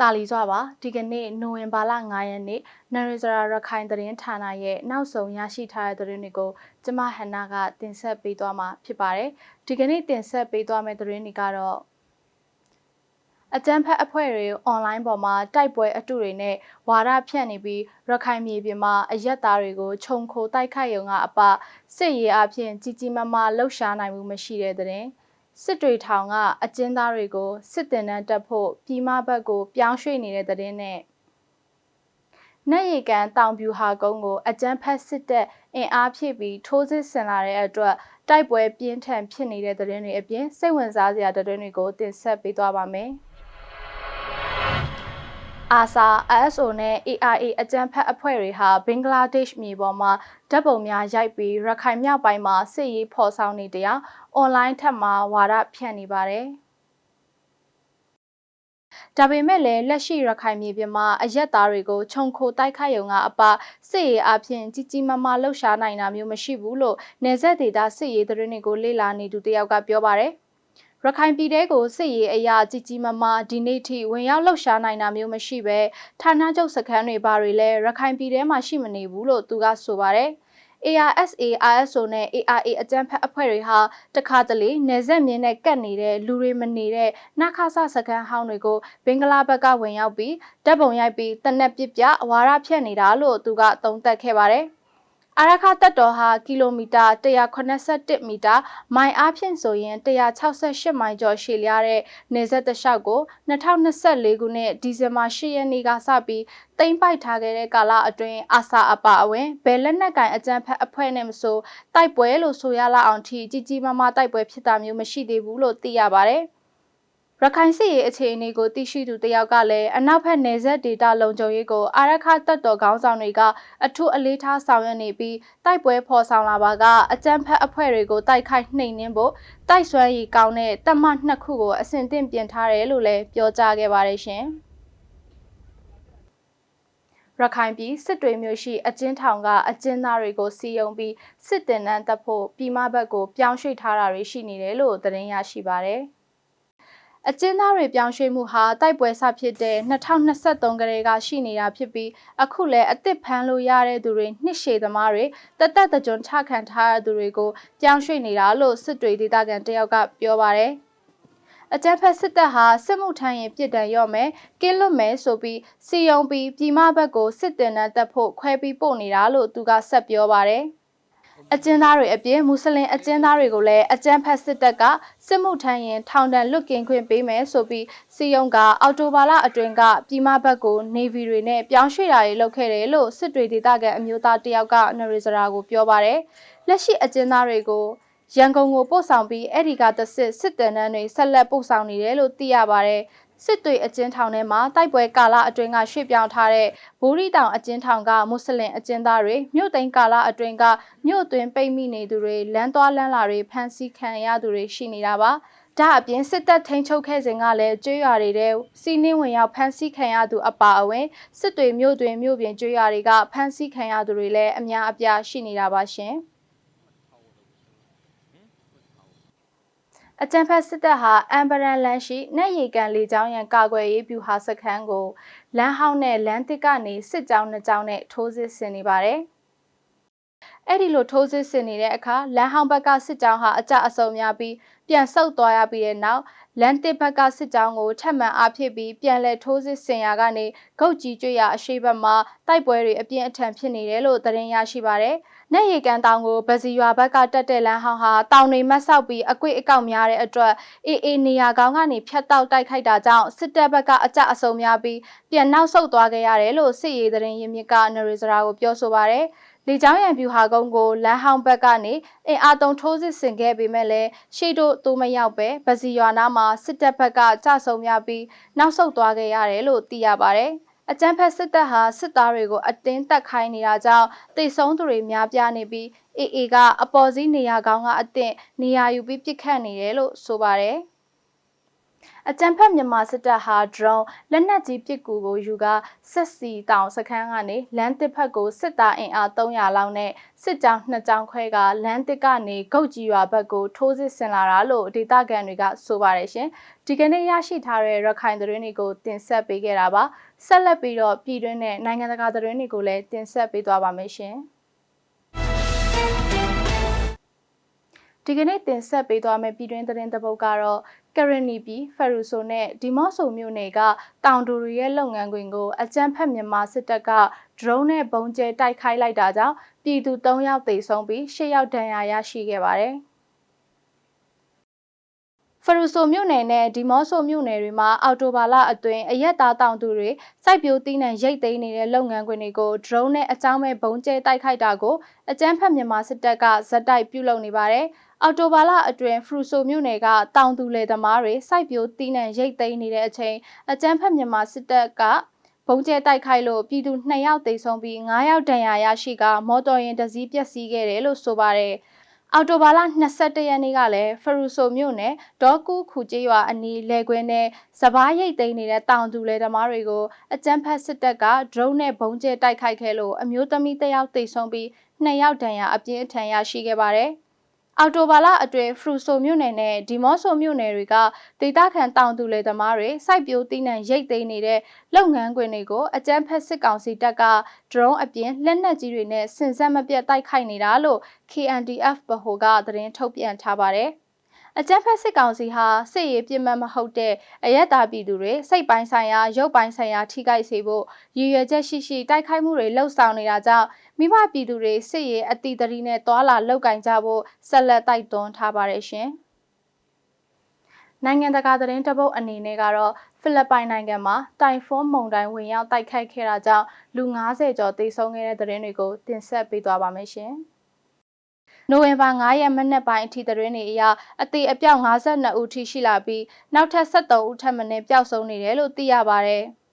တာလီစွာပါဒီကနေ့နိုဝင်ဘာလ9ရက်နေ့နရစရာရခိုင်သတင်းဌာနရဲ့နောက်ဆုံးရရှိထားတဲ့သတင်းတွေကိုကျမဟန်နာကတင်ဆက်ပေးသွားမှာဖြစ်ပါတယ်ဒီကနေ့တင်ဆက်ပေးသွားမယ့်သတင်းတွေကတော့အကြမ်းဖက်အဖွဲ့တွေအွန်လိုင်းပေါ်မှာတိုက်ပွဲအတုတွေနဲ့ဝါဒဖြန့်နေပြီးရခိုင်မြေပြင်မှာအရက်သားတွေကိုခြုံခိုတိုက်ခိုက်ရုံကအပစစ်ရေးအဖြစ်ကြီးကြီးမားမားလှုပ်ရှားနိုင်မှုမရှိတဲ့တဲ့ စစ်တွေထောင်ကအကျဉ်းသားတွေကိုစစ်တင်တန်းတက်ဖို့ပြည်မဘက်ကိုပြောင်းရွှေ့နေတဲ့တဲ့နဲ့နက်ရီကန်တောင်ပြူဟာကုန်းကိုအကြမ်းဖက်စစ်တပ်အင်အားဖြည့်ပြီးထိုးစစ်ဆင်လာတဲ့အတွက်တိုက်ပွဲပြင်းထန်ဖြစ်နေတဲ့တဲ့တွေအပြင်စိတ်ဝင်စားစရာတဲ့တွေကိုတင်ဆက်ပေးသွားပါမယ်။ ASA ASO နဲ့ ARA အကြမ်းဖက်အဖွဲ့တွေဟာဘင်္ဂလားဒေ့ရှ်မြေပေါ်မှာဓာတ်ပုံများရိုက်ပြီးရခိုင်မြောက်ပိုင်းမှာစစ်ရေးဖော်ဆောင်နေတဲ့အွန်လိုင်းထက်မှာဝါဒဖြန့်နေပါတယ်။ဒါပေမဲ့လည်းလက်ရှိရခိုင်မြေပြင်မှာအရက်သားတွေကိုခြုံခိုတိုက်ခိုက်ရုံကအပစစ်ရေးအဖြစ်ကြီးကြီးမားမားလှုပ်ရှားနိုင်တာမျိုးမရှိဘူးလို့နေဆက်ဒေတာစစ်ရေးသတင်းတွေကိုလေ့လာနေသူတယောက်ကပြောပါတယ်။ ရခိုင်ပြည်တဲကိုစစ်ရေးအရာကြီးကြီးမားမားဒီနေ့ထိဝင်ရောက်လှုပ်ရှားနိုင်တာမျိုးမရှိပဲဌာနချုပ်စခန်းတွေဘာတွေလဲရခိုင်ပြည်ထဲမှာရှိမနေဘူးလို့သူကဆိုပါတယ်။ ARSA ISO နဲ့ ARA အကြမ်းဖက်အဖွဲ့တွေဟာတခါတလေနေဆက်မြင်းနဲ့ကတ်နေတဲ့လူတွေမနေတဲ့နှခါဆစကန်ဟောင်းတွေကိုဘင်္ဂလားဘက်ကဝင်ရောက်ပြီးတပ်ပုံရိုက်ပြီးတနက်ပစ်ပြအဝါရဖြတ်နေတာလို့သူကသုံးသပ်ခဲ့ပါတယ်။ အာရခတက်တော်ဟာကီလိုမီတာ181မီတာမိုင်အားဖြင့်ဆိုရင်168မိုင်ကျော်ရှည်လျားတဲ့နေဆက်တလျှောက်ကို2024ခုနှစ်ဒီဇင်ဘာ10ရက်နေ့ကစပြီးတိမ့်ပိုက်ထားခဲ့တဲ့ကာလအတွင်းအာဆာအပါအဝင်ဘယ်လက်နက်ကင်အကြမ်းဖက်အဖွဲ့နဲ့မဆိုတိုက်ပွဲလို့ဆိုရလောက်အောင်ထိကြီးကြီးမားမားတိုက်ပွဲဖြစ်တာမျိုးမရှိသေးဘူးလို့သိရပါတယ်။ ရခိုင်စစ်ရေးအခြေအနေကိုသိရှိသူတယောက်ကလည်းအနောက်ဘက်နယ်စပ်ဒေသလုံခြုံရေးကိုအာရခတပ်တော်ခေါင်းဆောင်တွေကအထူးအလေးထားဆောင်ရွက်နေပြီးတိုက်ပွဲဖော်ဆောင်လာပါကအကြမ်းဖက်အဖွဲ့တွေကိုတိုက်ခိုက်နှိမ်နင်းဖို့တိုက်ဆွဲရီကောင်းတဲ့တပ်မနှစ်ခုကိုအစဉ်သင့်ပြင်ထားတယ်လို့လည်းပြောကြားခဲ့ပါတယ်ရှင်ရခိုင်ပြည်စစ်တွေမျိုးရှိအကျဉ်းထောင်ကအကျဉ်းသားတွေကိုစီယုံပြီးစစ်တင်နှန်းတပ်ဖို့ပြည်မဘက်ကိုပြောင်းရွှေ့ထားတာတွေရှိနေတယ်လို့သတင်းရရှိပါတယ်။ အကျဉ်းသားတွေပြောင်းရွှေ့မှုဟာတိုက်ပွဲဆဖြစ်တဲ့2023ကလေးကရှိနေတာဖြစ်ပြီးအခုလည်းအစ်စ်ဖမ်းလို့ရတဲ့သူတွေနှစ်ရှည်သမားတွေတသက်တကြွချခံထားရတဲ့သူတွေကိုပြောင်းရွှေ့နေတာလို့စစ်တွေဒေသခံတယောက်ကပြောပါတယ်အကြမ်းဖက်စစ်တပ်ဟာစစ်မှုထမ်းရင်ပြည်တံရော့မယ်ကင်းလွတ်မယ်ဆိုပြီးစီယုံပြီးပြည်မဘက်ကိုစစ်တင်နှံတက်ဖို့ခွဲပြီးပို့နေတာလို့သူကဆက်ပြောပါတယ်။ အကျဉ်းသားတွေအပြင်မွတ်စလင်အကျဉ်းသားတွေကိုလည်းအကြမ်းဖက်စစ်တပ်ကစစ်မှုထမ်းရင်ထောင်ဒဏ်လွတ်ကင်းခွင့်ပေးမယ်ဆိုပြီးစီယုံကအော်တိုဘာလအတွင်းကပြည်မဘက်ကိုနေဗီတွေနဲ့ပြောင်းရွှေ့တာတွေလုပ်ခဲ့တယ်လို့စစ်တွေဒေသခံအမျိုးသားတယောက်ကနရီစရာကိုပြောပါတယ်လက်ရှိအကျဉ်းသားတွေကို ရန်ကုန်ကိုပို့ဆောင်ပြီးအဲ့ဒီကတစစ်စစ်တမ်းတန်းတွေဆက်လက်ပို့ဆောင်နေတယ်လို့သိရပါတယ်စစ်တွေအကျဉ်းထောင်ထဲမှာတိုက်ပွဲကာလအတွင်းကရွှေ့ပြောင်းထားတဲ့ဘူရီတောင်အကျဉ်းထောင်ကမွတ်စလင်အကျဉ်းသားတွေမြို့သိမ်းကာလအတွင်းကမြို့သွင်းပိတ်မိနေသူတွေလမ်းသွားလမ်းလာတွေဖမ်းဆီးခံရသူတွေရှိနေတာပါဒါအပြင်စစ်တပ်ထိန်းချုပ်ခဲ့စဉ်ကလည်းကျွေးရွာတွေတဲ့စီးနှင်းဝင်ရောက်ဖမ်းဆီးခံရသူအပါအဝင်စစ်တွေမြို့တွင်မြို့ပြင်ကျွေးရွာတွေကဖမ်းဆီးခံရသူတွေလည်းအများအပြားရှိနေတာပါရှင်။ အကြံဖက်စစ်တပ်ဟာအမ်ဘရန်လန်ရှိနက်ရီကန်လေကြောင်းရန်ကာကွယ်ရေးဗျူဟာစခန်းကိုလမ်းဟောင်းနဲ့လမ်းတစ်ကနေစစ်ကြောင်းနှစ်ကြောင်းနဲ့ထိုးစစ်ဆင်နေပါတယ်။ အဲ့ဒီလိုထိုးစစ်ဆင်နေတဲ့အခါလမ်းဟောင်းဘက်ကစစ်ကြောင်းဟာအကြအဆုံများပြီးပြန်ဆုတ်သွားရပြီးတဲ့နောက်လန်တစ်ဘက်ကစစ်ကြောင်းကိုထပ်မံအားဖြည့်ပြီးပြန်လည်ထိုးစစ်ဆင်ရာကနေဂုတ်ကြီးကျွေရအရှိဘက်မှာတိုက်ပွဲတွေအပြင်းအထန်ဖြစ်နေတယ်လို့သတင်းရရှိပါရယ်။နက်ရီကန်တောင်ကိုဗစီရွာဘက်ကတက်တဲ့လမ်းဟောင်းဟာတောင်တွေမဆောက်ပြီးအကွေ့အကောက်များတဲ့အတွက်အေးအေးနေရာကောင်းကနေဖြတ်တောက်တိုက်ခိုက်တာကြောင့်စစ်တပ်ဘက်ကအကြအဆုံများပြီးပြန်နောက်ဆုတ်သွားခဲ့ရတယ်လို့စစ်ရေးသတင်းရင်းမြစ်ကနရီစရာကိုပြောဆိုပါရယ်။လေကြောင်းရန်ဗျူဟာကုန်းကိုလမ်းဟောင်းဘက်ကနေအင်အားသုံးထိုးစစ်ဆင်ခဲ့ပေမဲ့လည်းရှေ့တို့သူမရောက်ပဲဗစီရွာနာမှာစစ်တပ်ဘက်ကကြဆုံများပြီးနောက်ဆုတ်သွားခဲ့ရတယ်လို့သိရပါတယ်။အကြမ်းဖက်စစ်တပ်ဟာစစ်သားတွေကိုအတင်းတက်ခိုင်းနေတာကြောင့်တိတ်ဆုံးသူတွေများပြားနေပြီးအေအေကအပေါ်စီးနေရာကောင်းကအသင့်နေရာယူပြီးပြစ်ခတ်နေတယ်လို့ဆိုပါတယ်။ အကြံဖက်မြန်မာစစ်တပ်ဟာ drone လက်နက်ကြီးပစ်ကူကိုယူကာဆက်စီတောင်စခန်းကနေလမ်းတစ်ဖက်ကိုစစ်သားအင်အား300လောက်နဲ့စစ်ကြောင်းနှစ်ကြောင်းခွဲကလမ်းတစ်ကနေဂုတ်ကြီးရွာဘက်ကိုထိုးစစ်ဆင်လာတာလို့ဒေသခံတွေကဆိုပါတယ်ရှင်ဒီကနေ့ရရှိထားတဲ့ရခိုင်သတင်းတွေကိုတင်ဆက်ပေးခဲ့တာပါဆက်လက်ပြီးတော့ပြည်တွင်းနဲ့နိုင်ငံတကာသတင်းတွေကိုလည်းတင်ဆက်ပေးသွားပါမယ်ရှင် ဒီကနေ့တင်ဆက်ပေးသွားမယ့်ပြည်တွင်းသတင်းတစ်ပုဒ်ကတော့ကရနီပြည်ဖရူဆိုနဲ့ဒီမော့ဆိုမြို့နယ်ကတောင်တူရီရဲ့လုပ်ငန်းခွင်ကိုအကြမ်းဖက်မြန်မာစစ်တပ်က drone နဲ့ပုံကျဲတိုက်ခိုက်လိုက်တာကြောင့်ပြည်သူ3ယောက်သေဆုံးပြီး10ယောက်ဒဏ်ရာရရှိခဲ့ပါတယ်။ဖရူဆိုမြို့နယ်နဲ့ဒီမော့ဆိုမြို့နယ်တွေမှာအော်တိုဘာလအတွင်းအရက်သားတောင်သူတွေစိုက်ပျိုးသီးနှံရိတ်သိမ်းနေတဲ့လုပ်ငန်းခွင်တွေကို drone နဲ့အကြောင်းမဲ့ဘုံကျဲတိုက်ခိုက်တာကိုအကြမ်းဖက်မြန်မာစစ်တပ်ကဇက်တိုက်ပြုလုပ်နေပါတယ်။ အော်တိုဘာလအတွင်းဖရူဆိုမြို့နယ်ကတောင်သူလယ်သမားတွေစိုက်ပျိုးသီးနှံရိတ်သိမ်းနေတဲ့အချိန်အကြမ်းဖက်မြန်မာစစ်တပ်ကဘုံကျဲတိုက်ခိုက်လို့ပြည်သူ2ယောက်သေဆုံးပြီး9ယောက်ဒဏ်ရာရရှိကမော်တော်ယာဉ်တစ်စီးပျက်စီးခဲ့တယ်လို့ဆိုပါတယ်။အော်တိုဘာလ22ရက်နေ့ကလည်းဖရူဆိုမြို့နယ်ဒေါကူခူကျေးရွာအနီးလဲခွင်းနဲ့စပားရိတ်သိမ်းနေတဲ့တောင်သူလယ်သမားတွေကိုအကြမ်းဖက်စစ်တပ်က drone နဲ့ဘုံကျဲတိုက်ခိုက်ခဲ့လို့အမျိုးသမီးတစ်ယောက်သေဆုံးပြီးနှစ်ယောက်ဒဏ်ရာအပြင်းအထန်ရရှိခဲ့ပါတယ်။ အော်တိုဘာလအတွင်းဖရူဆိုမြို့နယ်နဲ့ဒီမော့ဆိုမြို့နယ်တွေကဒေသခံတောင်သူလယ်သမားတွေစိုက်ပျိုးသီးနှံရိတ်သိမ်းနေတဲ့လုပ်ငန်းခွင်တွေကိုအကြမ်းဖက်စစ်ကောင်စီတပ်က drone အပြင်လက်နက်ကြီးတွေနဲ့စင်စက်မပြတ်တိုက်ခိုက်နေတာလို့ KNDF ဗဟိုကသတင်းထုတ်ပြန်ထားပါတယ်။အကြမ်းဖက်စစ်ကောင်စီဟာစစ်ရေးပြစ်မှတ်မဟုတ်တဲ့အရက်သားပြည်သူတွေစိတ်ပိုင်းဆိုင်ရာရုပ်ပိုင်းဆိုင်ရာထိခိုက်စေဖို့ရည်ရွယ်ချက်ရှိရှိတိုက်ခိုက်မှုတွေလှုပ်ဆောင်နေတာကြောင့် မိဘပြည်သူတွေစစ်ရေးအတိတရီနဲ့သွာလာလောက်ကင်ကြဖို့ဆက်လက်တိုက်တွန်းထားပါတယ်ရှင်နိုင်ငံတကာသတင်းတပုတ်အနေနဲ့ကတော့ဖိလစ်ပိုင်နိုင်ငံမှာတိုင်ဖွန်းမုန်တိုင်းဝင်ရောက်တိုက်ခတ်ခဲ့တာကြောင့်လူ90ကျော်သေဆုံးခဲ့တဲ့သတင်းတွေကိုတင်ဆက်ပေးသွားပါမယ်ရှင်။နိုဝင်ဘာ9ရက်မနက်ပိုင်းအထိသတင်းတွေအရအသေးအပြောက်52ဦးထိရှိလာပြီးနောက်ထပ်73ဦးထပ်မံပျောက်ဆုံးနေတယ်လို့သိရပါတယ်။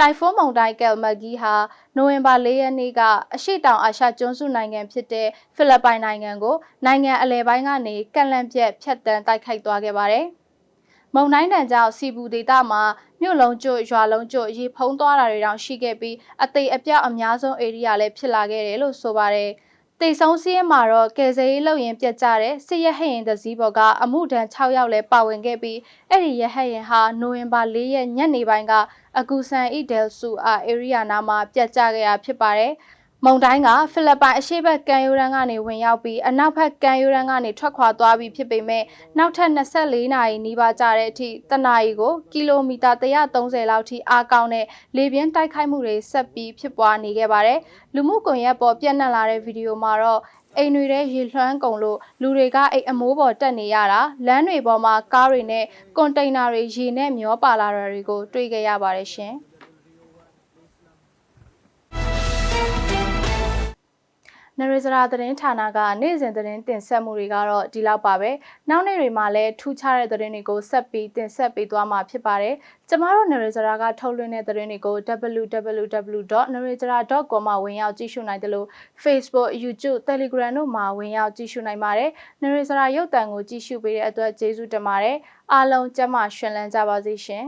တိုင်ဖွန်းမုန်တိုင်းကယ်မဂီဟာနိုဝင်ဘာ၄ရက်နေ့ကအရှိတောင်အာရှကျွန်းစုနိုင်ငံဖြစ်တဲ့ဖိလစ်ပိုင်နိုင်ငံကိုနိုင်ငံအလဲပိုင်းကနေကန့်လန့်ပြက်ဖျက်တမ်းတိုက်ခိုက်သွားခဲ့ပါတယ်။မုံတိုင်းတန်ကြောင့်စီဘူးဒေသမှာမြို့လုံးကျွတ်ရွာလုံးကျွတ်ရေဖုံးသွားတာတွေတောင်ရှိခဲ့ပြီးအသေးအပြောက်အများဆုံးဧရိယာလည်းဖြစ်လာခဲ့တယ်လို့ဆိုပါတယ်။ တိတ်ဆုံးစီးရဲမှာတော့ကယ်ဆယ်ရေးလုပ်ရင်ပြတ်ကျတဲ့စစ်ရဟရင်တစည်းဘော်ကအမှုဒဏ်6ယောက်လဲပါဝင်ခဲ့ပြီးအဲ့ဒီရဟရင်ဟာနိုဝင်ဘာ4ရက်ညနေပိုင်းကအကူဆန်အီဒယ်ဆူအာဧရိယာနာမှာပြတ်ကျခဲ့တာဖြစ်ပါတယ်။ မုန်တိုင်းကဖိလစ်ပိုင်အရှေ့ဘက်ကမ်းရိုးတန်းကနေဝင်ရောက်ပြီးအနောက်ဘက်ကမ်းရိုးတန်းကနေထွက်ခွာသွားပြီးဖြစ်ပေမဲ့နောက်ထပ်24နာရီနီးပါးကြာတဲ့အထိတနအီကိုကီလိုမီတာ130လောက်ထိအားကောင်းတဲ့လေပြင်းတိုက်ခိုက်မှုတွေဆက်ပြီးဖြစ်ပွားနေခဲ့ပါတယ်။လူမှုကွန်ရက်ပေါ်ပြန့်နှံ့လာတဲ့ဗီဒီယိုမှာတော့အိမ်တွေထဲရေလွှမ်းကုန်လို့လူတွေကအိမ်အမိုးပေါ်တက်နေရတာလမ်းတွေပေါ်မှာကားတွေနဲ့ကွန်တိန်နာတွေရေနဲ့မျောပါလာတာတွေကိုတွေ့ကြရပါတယ်ရှင်။ နရဇရာသတင်းဌာနကနေ့စဉ်သတင်းတင်ဆက်မှုတွေကတော့ဒီလောက်ပါပဲနောက်နေ့တွေမှာလည်းထူးခြားတဲ့သတင်းတွေကိုဆက်ပြီးတင်ဆက်ပေးသွားမှာဖြစ်ပါတယ်ကျမတို့နရဇရာကထုတ်လွှင့်တဲ့သတင်းတွေကို www.narajara.com မှာဝင်ရောက်ကြည့်ရှုနိုင်တယ်လို့ Facebook, YouTube, Telegram တို့မှာဝင်ရောက်ကြည့်ရှုနိုင်ပါတယ်နရဇရာရုပ်သံကိုကြည့်ရှုပေးတဲ့အတွက်ကျေးဇူးတင်ပါတယ်အားလုံးကျမရှင်လန်းကြပါစေရှင်